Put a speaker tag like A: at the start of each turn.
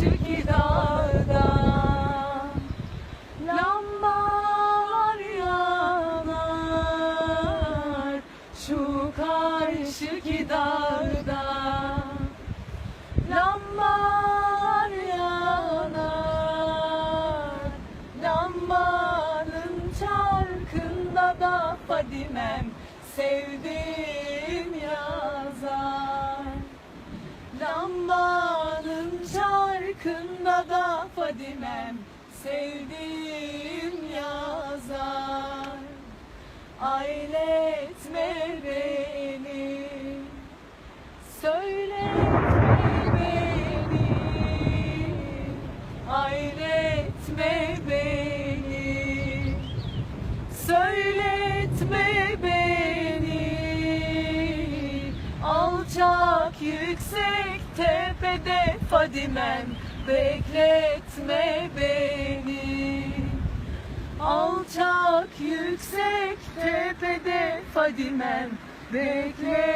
A: karşıki dağda Lambalar yanar. Şu karşıki dağda Lambalar yanar. Lambanın çarkında da Fadimem Sevdim çarkında da Fadimem Sevdim yazar. Ailetme beni Söyletme beni. Ailetme beni Söyletme beni. Alçak yüksek tepede Fadimem Bekletme beni. Alçak yüksek tepede Fadimem. Bekletme